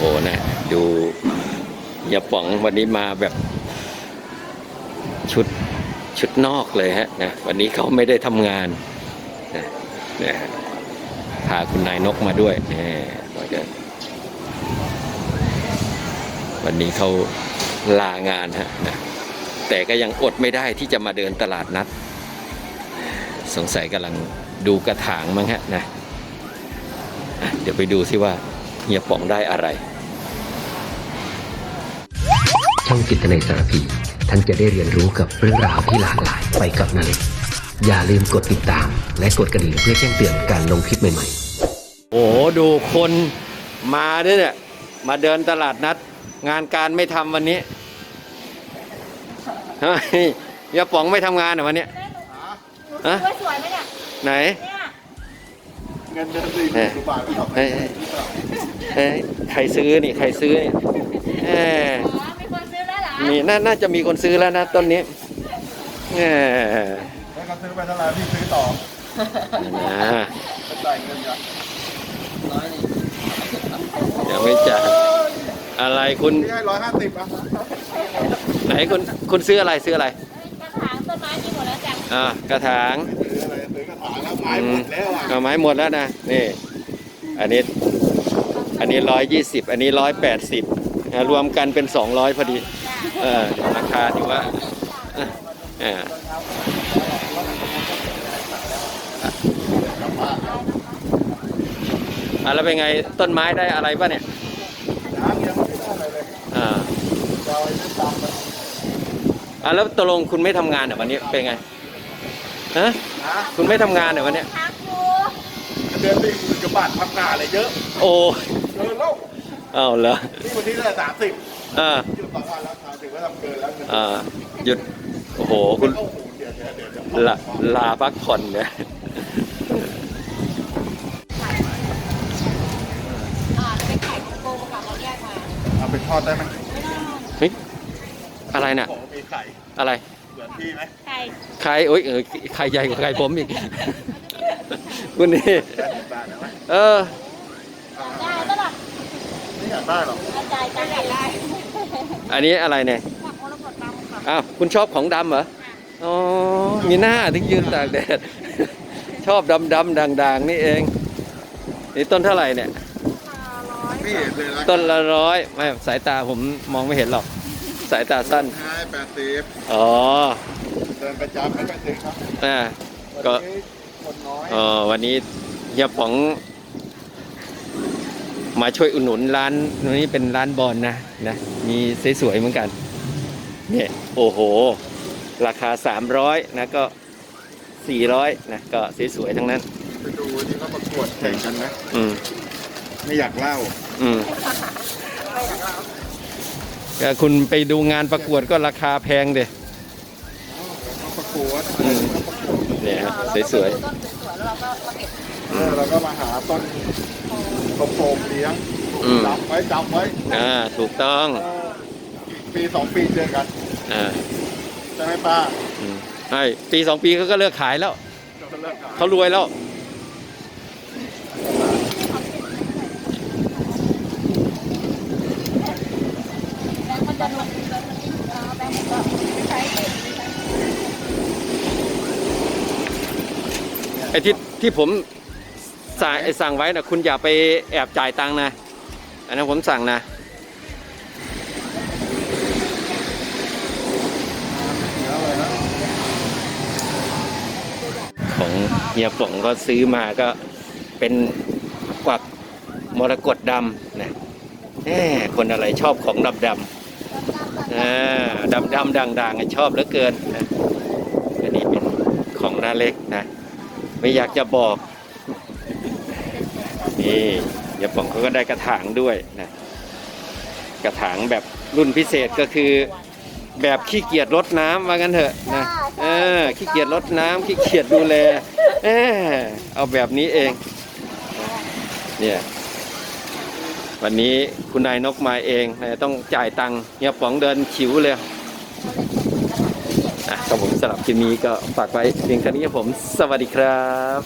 โอ้นะ ดูยาป๋องวันนี้มาแบบชุดชุดนอกเลยฮะนะวันนี้เขาไม่ได้ทำงานนะนะพาคุณนายนกมาด้วยนี่ว่าจะวันนี้เขาลางานฮะนะแต่ก็ยังอดไม่ได้ที่จะมาเดินตลาดนัด สงสัยกำลังดูกระถางมั้งฮะนะเดี๋ยวไปดูสิว่าเฮียป๋องได้อะไร ช่ องจิตนาสารพี ท่านจะได้เรียนรู้กับเรื่องราวที่หลากหลายไปกับนาเล็กอย่าลืมกดติดตาม และกดกระดิ่งเพื่อแจ้งเตือนการลงคลิปใหม่ๆ โอ้โหดูคนมาด้วยเนี่ย มาเดินตลาดนัด งานการไม่ทำวันนี้เฮ้ยยาป๋องไม่ทำงานเหรอวันเนี้ยฮะสวยสวยไหมเนี่ย ไหนเนี่ยเงินเดือนสี่หเฮ้มื่ยนกว่าบาทไม่ทำเฮ้ยเฮ้ยใครซื้อนี่ ใครซื้อนี่เอ้ยอ๋อ มีคนซื้อแล้วเหรอมีน่าน่าจะมีคนซื้อแล้วนะต้นนี้เอ้ยแล้วก็ซื้อไปเท่าไหร่พี่ซื้อต่อนะไปจ่ายเงินกันเดี๋ยวไม่จ่ายอะไรคุณพี่ให้ร้อยห้าสิบอะไหนคุณคุณซื้ออะไรซื้ออะไรกระถางต้นไม้มีหมดแล้วจ้ะอ่ากระถางซื้ออะไรซื้อกระถางแล้วไม้หมดแล้วอะเอาไม้หมดแล้วนะนี่ อันนี้ อันนี้ร้อยยี่สิบอันนี้ร้อยแปดสิบ รวมกันเป็นสองร้อยพอดี เออราคาถือว่าอะอ่าอะแล้วเป็นไงต้นไม้ได้อะไรป่ะเนี่ยน้ำยังไม่ได้อะไรเลยอ่าจะเอาไอ้นี่ตามไปอะแล้วตกลงคุณไม่ทำงานเหรอวันนี้เป็นไงฮะนะคุณไม่ทำงานเหรอวันเนี้ย พักอยู่เงินเดือนสี่หมื่นกว่าบาททำงานอะไรเยอะโอ้เกินแล้วเอาเหรอนี่วันที่เท่าไหร่สามสิบอ่าหยุดสองวันแล้วถือว่าทำเกินแล้วเงินอ่าหยุดโอ้โหคุณโอ้โหเดี๋ยวเดี๋ยวเดี๋ยวเดี๋ยวลาลาพักผ่อนเนี่ยอ่าเป็นไข่โกงกับเราแยกมาเอาไปทอดได้ไหมเฮ้ยอะไรน่ะผมมีไข่อะไรเหมือนพี่ไหมไข่ใครโอ้ยเออใครใหญ่กว่าใครผมอีก คุณนี่แปดสิบบาทได้ไหมเออได้ก็หรอไม่ อยากได้หรอกกระจายกันได้อันนี้อะไรเนี่ยผักมรกตดำค่ะอ้าวคุณชอบของดำเหรออ๋อมีหน้าถึงยืนตากแดด ชอบดำดำด่างด่างๆ นี่เอง นี่ต้นเท่าไหร่เนี่ย พี่เห็นเลยนะต้นละร้อยไม่สายตาผมมองไม่เห็นหรอก สายตาสั้น ให้แปดสิบอ๋อเดินประจำไม่แปดสิบครับอ่า ก็ วันนี้คนน้อยเออวันนี้เฮียป๋อง มาช่วยอุดหนุนร้านนี้เป็นร้านบอลนะนะ มีสวยๆเหมือนกันเนี่ยโอ้โห ราคา 300 นะก็ 400 นะก็สวยๆทั้งนั้นไปดูที่เขาประกวดแข่งกันนะอืมไม่อยากเล่า อืมก็คุณไปดูงานประกวดก็ราคาแพงเดยเขาประกวดอืมเนี่ยฮะสวยต้นสวยๆแล้วเราก็มาเก็บเออเราก็มาหาต้น โปมๆเลี้ยงๆอืมจับไว้จับไว้อ่าถูกต้องเอออีกปีสองปีเจอกันอ่าใช่ไหมป้าอืมใช่ปีสองปีเขาก็เลิกขายแล้วเราก็เลิกขายเขารวยแล้วแบงค์มันจะนุ่มแบงค์มันจะนุ่มเอาแบงค์มันก็ไม่ใช้ไอ้ที่ที่ผม สั่งไอสั่งไว้นะคุณอย่าไปแอบจ่ายตังค์นะ อันนั้นผมสั่งนะของเฮียป๋องก็ซื้อมาก็เป็นกวักมรกตดำนะแหมคนอะไรชอบของดำดำอ่าดำดำด่างๆชอบเหลือเกินนะอันนี้เป็นของน้าเล็กนะ ไม่อยากจะบอก นี่เฮียป๋องเขาก็ได้กระถางด้วยนะกระถางแบบรุ่นพิเศษก็คือ แบบขี้เกียจรดน้ำว่างั้นเถอะนะเออขี้เกียจรดน้ำขี้เกียจดูแลเออเอาแบบนี้เอง เนี่ยวันนี้คุณนายนกมาเองนะต้องจ่ายตังค์เฮียป๋องเดินขิวเลยอะครับผมสำหรับคลิปนี้ก็ฝากไว้เพียงเท่านี้ครับผม สวัสดีครับ